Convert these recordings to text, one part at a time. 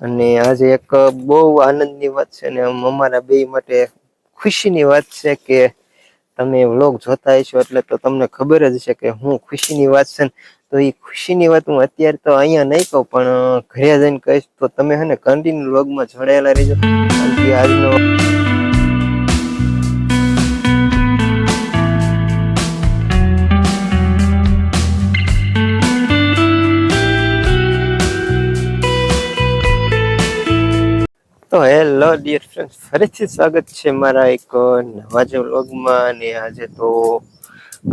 અને આજે એક બહુ આનંદની વાત છે અને અમારા બે માટે ખુશીની વાત છે કે તમે વ્લોગ જોતા હશો એટલે તો તમને ખબર જ છે કે હું ખુશીની વાત છે તો એ ખુશીની વાત હું અત્યારે તો અહીંયા નહીં કહું, પણ ઘરે જઈને કહીશ તો તમે હે ને કન્ટિન્યુ વ્લોગમાં જોડાયેલા રહેજો. આજનો તો હેલો ડિયર ફ્રેન્ડ્સ ફરીથી સ્વાગત છે મારા એક નવા જ વ્લોગમાં અને આજે તો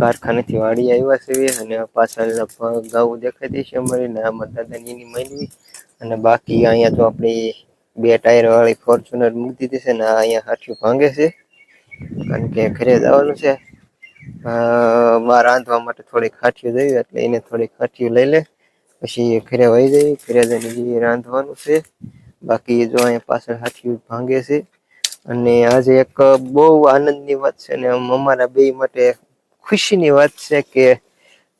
કારખાનેથી વાડી આવ્યા છે અને પાછળ પગ ગાવું દેખાતી છે અમારી ને આમાં દાદાની માંડવી અને બાકી અહીંયા તો આપણી બે ટાયર વાળી ફોર્ચ્યુનર મૂકી દીધી છે ને અહીંયા હાથું ભાંગે છે. કારણ કે ઘરે જવાનું છે. માં રાંધવા માટે થોડીક હાથીઓ જોયું એટલે એને થોડીક હાથીઓ લઈ લે. પછી ઘરે વહી જઈએ ઘરે જઈને રાંધવાનું છે. બાકી જો અહીંયા પાછળ હાથિયું ભાંગે છે. અને આજે એક બહુ આનંદની વાત છે અને અમારા બે માટે ખુશીની વાત છે કે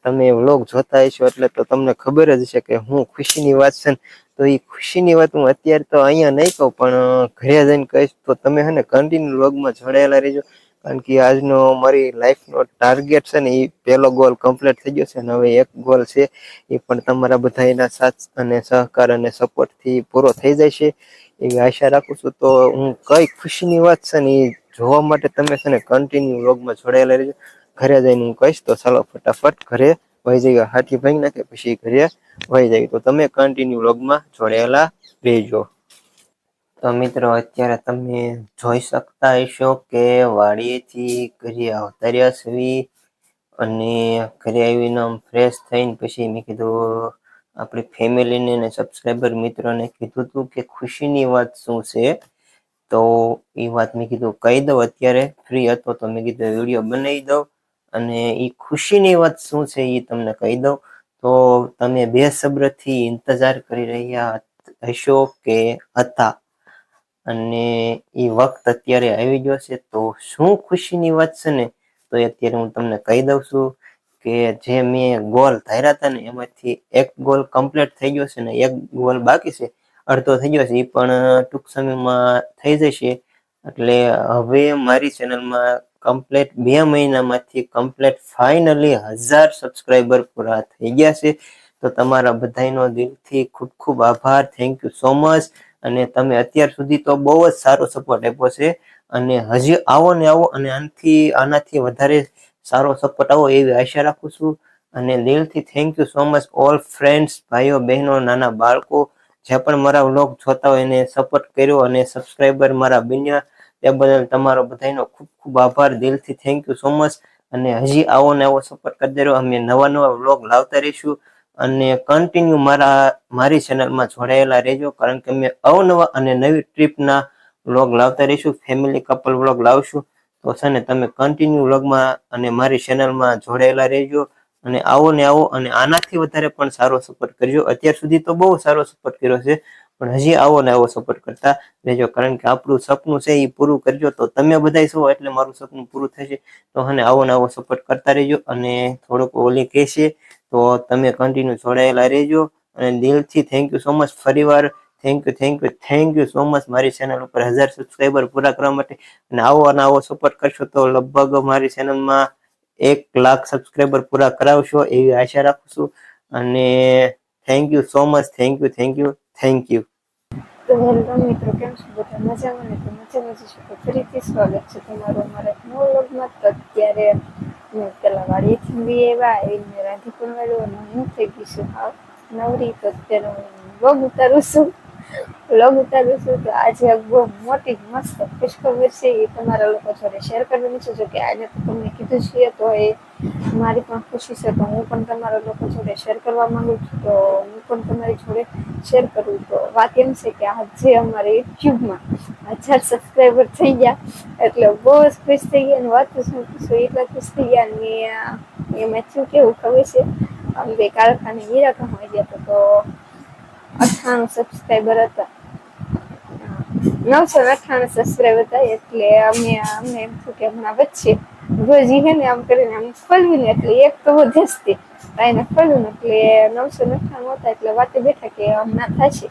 તમે વ્લોગ જોતા હશો એટલે તો તમને ખબર જ છે કે હું ખુશીની વાત છે તો એ ખુશીની વાત હું અત્યારે તો અહીંયા નહીં કહું, પણ ઘરે જઈને કહીશ તો તમે હે ને કન્ટિન્યુ વ્લોગમાં જોડાયેલા રહેજો. કારણ કે આજનો મારી લાઈફનો ટાર્ગેટ છે ને એ પહેલો ગોલ કમ્પ્લીટ થઈ ગયો છે અને હવે એક ગોલ છે, એ પણ તમારા બધા એના સાથ અને સહકાર અને સપોર્ટથી પૂરો થઈ જાય છે. એવી આશા રાખું છું તો હું કઈ ખુશીની વાત છે ને એ જોવા માટે તમે છે ને કન્ટિન્યુ વ્લોગમાં જોડાયેલા રહેજો. ઘરે જઈને હું કહીશ તો ચાલો ફટાફટ ઘરે વહી જઈએ. હાથી ભાઈ નાખે, પછી ઘરે વહી જાય તો તમે કન્ટિન્યુ વ્લોગમાં જોડાયેલા રહેજો. તો મિત્રો, અત્યારે તમે જોઈ શકતા હશો કે વાડીએથી ઘરે આવતા રહ્યા અને ઘરે આવીને આમ ફ્રેશ થઈને પછી મેં કીધું, આપણી ફેમિલીને અને સબસ્ક્રાઈબર મિત્રોને કીધું હતું કે ખુશીની વાત શું છે? તો એ વાત મેં કીધું, કહી દઉં અત્યારે ફ્રી હતો તો મેં કીધું વીડિયો બનાવી દઉં અને એ ખુશીની વાત શું છે એ તમને કહી દઉં. તો તમે બેસબ્રથી ઇંતજાર કરી રહ્યા હશો કે હતા? અને એ વખત અત્યારે આવી ગયો છે, તો શું ખુશીની વાત છે ને? તો અત્યારે હું તમને કહી દઉં છું કે જે મેં ગોલ ધાર્યા હતા ને, એમાંથી એક ગોલ કમ્પ્લીટ થઈ ગયો છે ને, એક ગોલ બાકી છે, અડધો થઈ ગયો છે, એ પણ ટૂંક સમયમાં થઈ જશે. એટલે હવે મારી ચેનલમાં કમ્પ્લેટ બે મહિનામાંથી કમ્પ્લેટ ફાઇનલી હજાર સબસ્ક્રાઈબર પૂરા થઈ ગયા છે. તો તમારા બધાનો દિલથી ખૂબ ખૂબ આભાર. થેન્ક યુ સો મચ અને તમે અત્યાર સુધી તો બહુ જ સારો સપોર્ટ આપ્યો છે. અને હજી આવો ને આવો અને આનાથી આનાથી વધારે સારો સપોર્ટ આવો એવી આશા રાખું છું. અને દિલથી thank you so much all friends ભાઈઓ, બહેનો, નાના બાળકો, જે પણ મારા વ્લોગ જોતા હોય એને સપોર્ટ કર્યો અને સબસ્ક્રાઈબર મારા બન્યા. તે બદલ તમારો બધાનો ખૂબ ખૂબ આભાર. દિલથી થેન્ક યુ સો મચ અને હજી આવો ને આવો સપોર્ટ કરતા રહ્યો અમે નવા નવા વ્લોગ લાવતા રહીશું. અને કન્ટિન્યુ મારા, મારી ચેનલમાં જોડાયેલા રહેજો, કારણ કે અમે અવનવા અને નવી ટ્રીપના વ્લોગ લાવતા રહીશું ફેમિલી કપલ વ્લોગ લાવશું. તો છે ને, તમે કન્ટિન્યુ વ્લોગમાં અને મારી ચેનલમાં જોડાયેલા રહેજો અને આવો ને આવો અને આનાથી વધારે પણ સારો સપોર્ટ કરજો. અત્યાર સુધી તો બહુ સારો સપોર્ટ કર્યો છે, પણ હજી આવો ને આવો સપોર્ટ કરતા રહેજો, કારણ કે આપણું સપનું છે એ પૂરું કરજો. તો તમે બધા છો, એટલે મારું સપનું પૂરું થશે. તો અને આવો ને આવો સપોર્ટ કરતા રહેજો અને થોડુંક ઓલી કહેશે તો તમે કન્ટિન્યુ જોડાયેલા રહેજો અને દિલથી થેન્ક યુ સો મચ ફરીવાર thank you thank you thank you so much મારી ચેનલ ઉપર હજાર સબસ્ક્રાઈબર પૂરા કરવા માટે. અને આવો અને આવો સપોર્ટ કરશો તો લગભગ મારી ચેનલમાં એક લાખ સબસ્ક્રાઈબર પૂરા કરાવશો એવી આશા રાખું છું. અને thank you so much thank you thank you thank you તો હેલો મિત્રો, કેમ છો? બધા મજામાં ને? તો મજા મજા છો? ફરીથી સ્વાગત છે તમારું અમારા નવા તો અત્યારે મેં પેલા વાડીએથી બી એવા આવીને રાંધી પણ વાળ્યું અને હું થઈ ગઈ છું હાવ નવરી તો અત્યારે હું વ્લોગ ઉતારું છું વ્લોગ ઉતારું છું તો આજે બહુ મોટી મસ્ત ખુશખબર છે એ તમારા લોકો જોડે શેર કરવાની છે જો કે આજે તો તમને કીધું છે તો એ મારી પણ ખુશી છે તો હું પણ તમારા લોકો જોડે શેર કરવા માંગુ છું તો હું પણ તમારી જોડે શેર કરું તો વાત એમ છે કે આજે અમારે યુટ્યુબમાં હજાર સબસ્ક્રાઈબર થઈ ગયા. એટલે બહુ જ ખુશ થઈ ગયા અને વાત શું પૂછું એટલા ખુશ થઈ ગયા અને એમાં શું કેવું ખબર છે? અમે બે કારખાને હીરા કમાઈ ગયા હતા તો અઠાણું સબસ્ક્રાઈબર હતા. નવસો અઠ્ઠાણું સબસ્ક્રાઈબર હતા એટલે અમે અમને એમ થયું કે હમણાં વચ્ચે રોજ હે ને આમ કરીને આમ ખોલવી ને એટલે એક તો વધે જ તે. એને ખોલ્યું એટલે નવસો અઠ્ઠાણું હતા એટલે વાતે બેઠા કે હમણાં થશે.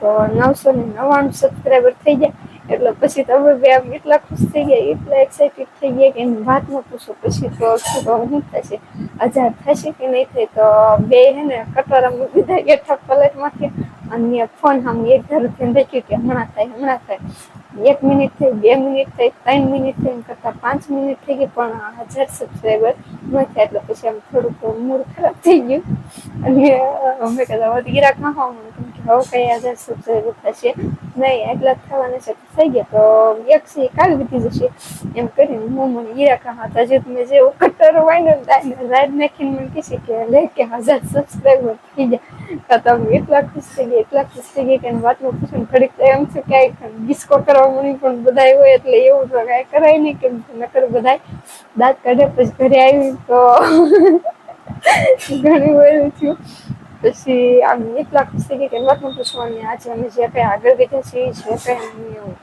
તો નવસો ને નવ્વાણું સબસ્ક્રાઈબર થઈ ગયા. એટલે પછી તમે બે આમ એટલા ખુશ થઈ ગયા, એટલા એક્સાઇટેડ થઈ ગયા કે એની વાત ન પૂછો. પછી તો શું તો શું થશે? હજાર થશે કે નહીં થાય તો બે હે ને કટોરા મૂકી દીધા હેઠા પલેટમાંથી અને ફોન આમ એક ધારું થઈને દેખ્યું કે હમણાં થાય હમણાં થાય. એક મિનિટ થઈ, બે મિનિટ થઈ, ત્રણ મિનિટ થઈ કરતા પાંચ મિનિટ થઈ ગઈ, પણ હજાર સબસ્ક્રાઈબર ન થયા, એટલે પછી આમ થોડુંક મૂડ ખરાબ થઈ ગયું. અને અમે કદાચ વધી ગિરાક ના હોવા કેમ કે હવે કઈ હજાર સબસ્ક્રાઈબર થશે નહીં, એટલા થવાના છે થઈ ગયા. તો એક છે કાલ બધી જશે. એમ કરીને હું મને ગિરાક હતા હજુ તમે જે કટર હોય ને રાઈડ નાખીને મને કહેશે કે, લે, કે હજાર સબસ્ક્રાઈબર થઈ ગયા. તો તમે એટલા ખુશ થઈ ગયા, એટલા ખુશ થઈ ગયા કે વાતમાં પૂછું ઘડીક એમ છે ક્યાંય ડિસ્કો કરવા મળી પણ બધા હોય એટલે એવું તો કાંઈ કરાય નહીં કેમ નકર બધા દાંત કાઢે પછી ઘરે આવી તો ઘણું બધું થયું. પછી આમ એટલા ખુશ થઈ ગયા કે વાતમાં પૂછવાની આજે અમે જે કંઈ આગળ વધ્યા છીએ, જે કંઈ અમને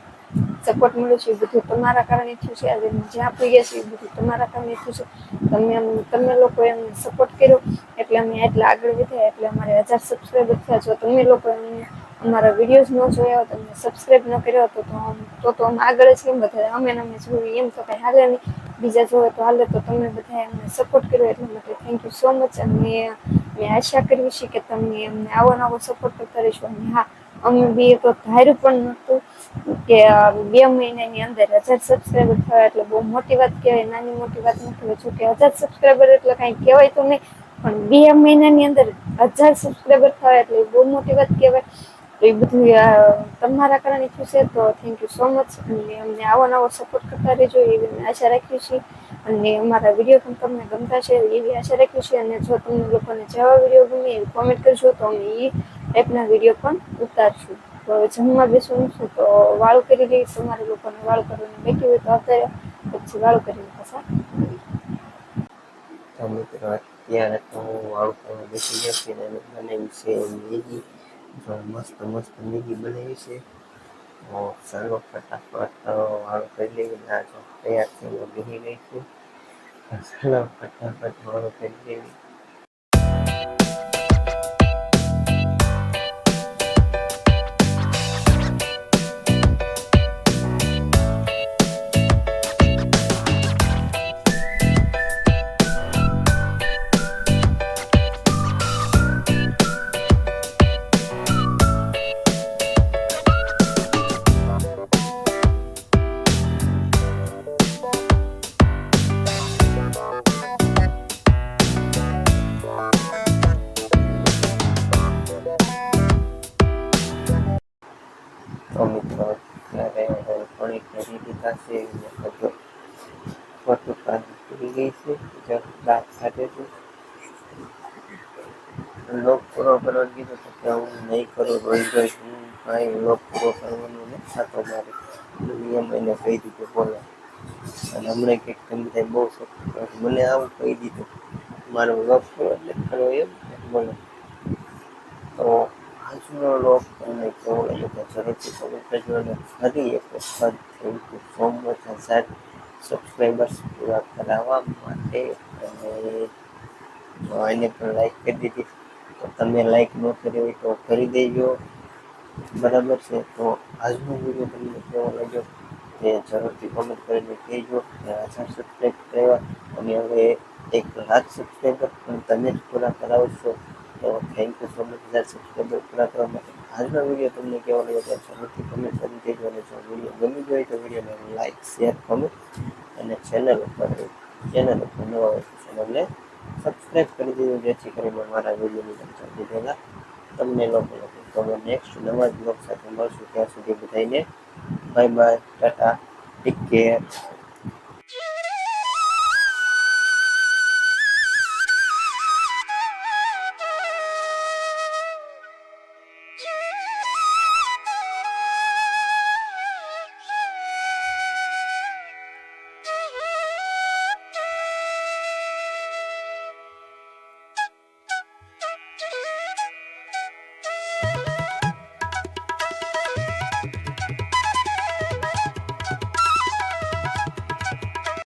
સપોર્ટ મળ્યો છે, એ બધું તમારા કારણે થયું છે. આજે જ્યાં પહોંચ્યા છીએ, એ બધું તમારા કારણે થયું છે. તમે એમ તમે લોકોએ અમને સપોર્ટ કર્યો. એટલે અમે એટલા આગળ વધ્યા, એટલે અમારે હજાર સબસ્ક્રાઈબર થયા. જો તમે લોકો અમને અમારા વિડીયોઝ ન જોયા હોય તમે સબસ્ક્રાઈબ ન કર્યો હતો, તો તો તો અમે આગળ જ કેમ બધા અમે અમે જોઈએ એમ તો કંઈ હાલે નહીં. બીજા જોવે તો હાલે, તો તમે બધા અમને સપોર્ટ કર્યો એટલા માટે થેન્ક યુ સો મચ અને મેં આશા કરવી છે કે તમે અમને આવો નવો સપોર્ટ કરતા રહેશો. અને હા, અમે બી તો ધાર્યું પણ નહોતું કે બે મહિનાની અંદર હજાર સબસ્ક્રાઈબર થયા એટલે બહુ મોટી વાત કહેવાય, નાની મોટી વાત નથી જો કે હજાર સબસ્ક્રાઈબર એટલે કાંઈ કહેવાય તો નહીં, પણ બે મહિનાની અંદર હજાર સબસ્ક્રાઈબર થયા એટલે બહુ મોટી વાત કહેવાય. તો એ બધું તમારા કારણે થયું છે, તો થેન્ક યુ સો મચ અને અમને આવો નવો સપોર્ટ કરતા રહેજો એવી અમે આશા રાખીએ છીએ. અને અમારા વીડિયો પણ તમને ગમતા છે એવી આશા રાખીએ છીએ. અને જો તમને લોકોને જેવા વીડિયો ગમે એવી કોમેન્ટ કરજો, તો અમે એ ટાઈપના વીડિયો પણ ઉતારશું. તો હવે જમવા બેસવાનું છું, તો વાળું કરી લઈ તમારે લોકોને વાળું કરવાનું બાકી હોય તો અત્યારે પછી વાળું કરીને પાછા તો મિત્રો, અત્યારે તો હું વાળું કરવા બેસી ગયો બનાવી છે, મેગી મસ્ત મસ્ત મેગી બનાવી છે. ચાલો ફટાફટ વાળો કરી લઈએ આ જો તૈયાર થઈને બેસી ગઈ છે. ચાલો, ફટાફટ વાળો કરી લઈએ મિત્રો અત્યારે દીધા છે બધો દાંત કાઢે તો કે હું નહીં કરું રોજ ગઈ હું કાંઈ લોક પૂરો કરવાનું થતો મારે એમ કહી દીધું, બોલો. અને હમણાં કંઈક તમે બહુ શોખ મને આવું કહી દીધું. મારો લોક પૂરો એટલે ખરો એમ, બોલો. તો આજનો લોક તમને કેવો જરૂરથી કોમેન્ટ કરજો અને ફરી એક થેન્ક યુ સો મચ હજાર સબસ્ક્રાઈબર્સ પૂરા કરાવવા માટે અને એને પણ લાઈક કરી દીધી તો તમે લાઈક ન કરી હોય તો કરી દેજો બરાબર છે તો આજનો વીડિયો તમને કેવો લાગ્યો તે જરૂરથી કોમેન્ટ કરીને કહેજો હજાર સબસ્ક્રાઈબ કર્યા અને હવે એક લાખ સબસ્ક્રાઈબર પણ તમે જ પૂરા કરાવશો તો થેન્ક યુ સો મચ હજાર સબસ્ક્રાઈબર પૂરા કરવા માટે. આજનો વીડિયો તમને કેવો લાગ્યો તો જરૂરથી કમેન્ટ કરી દેજો અને જો વીડિયો ગમી ગયો હોય તો વિડીયોને લાઈક શેર કમેન્ટ અને ચેનલ ઉપર ચેનલ ઉપર નવા હોય તો ચેનલને સબસ્ક્રાઈબ કરી દેજો, જેથી કરીને મારા વિડીયોની સૌથી પહેલાં તમને લોકો તો અમે નેક્સ્ટ નવા બ્લોગ સાથે મળશું. ત્યાં સુધી બધાને bye bye tata take care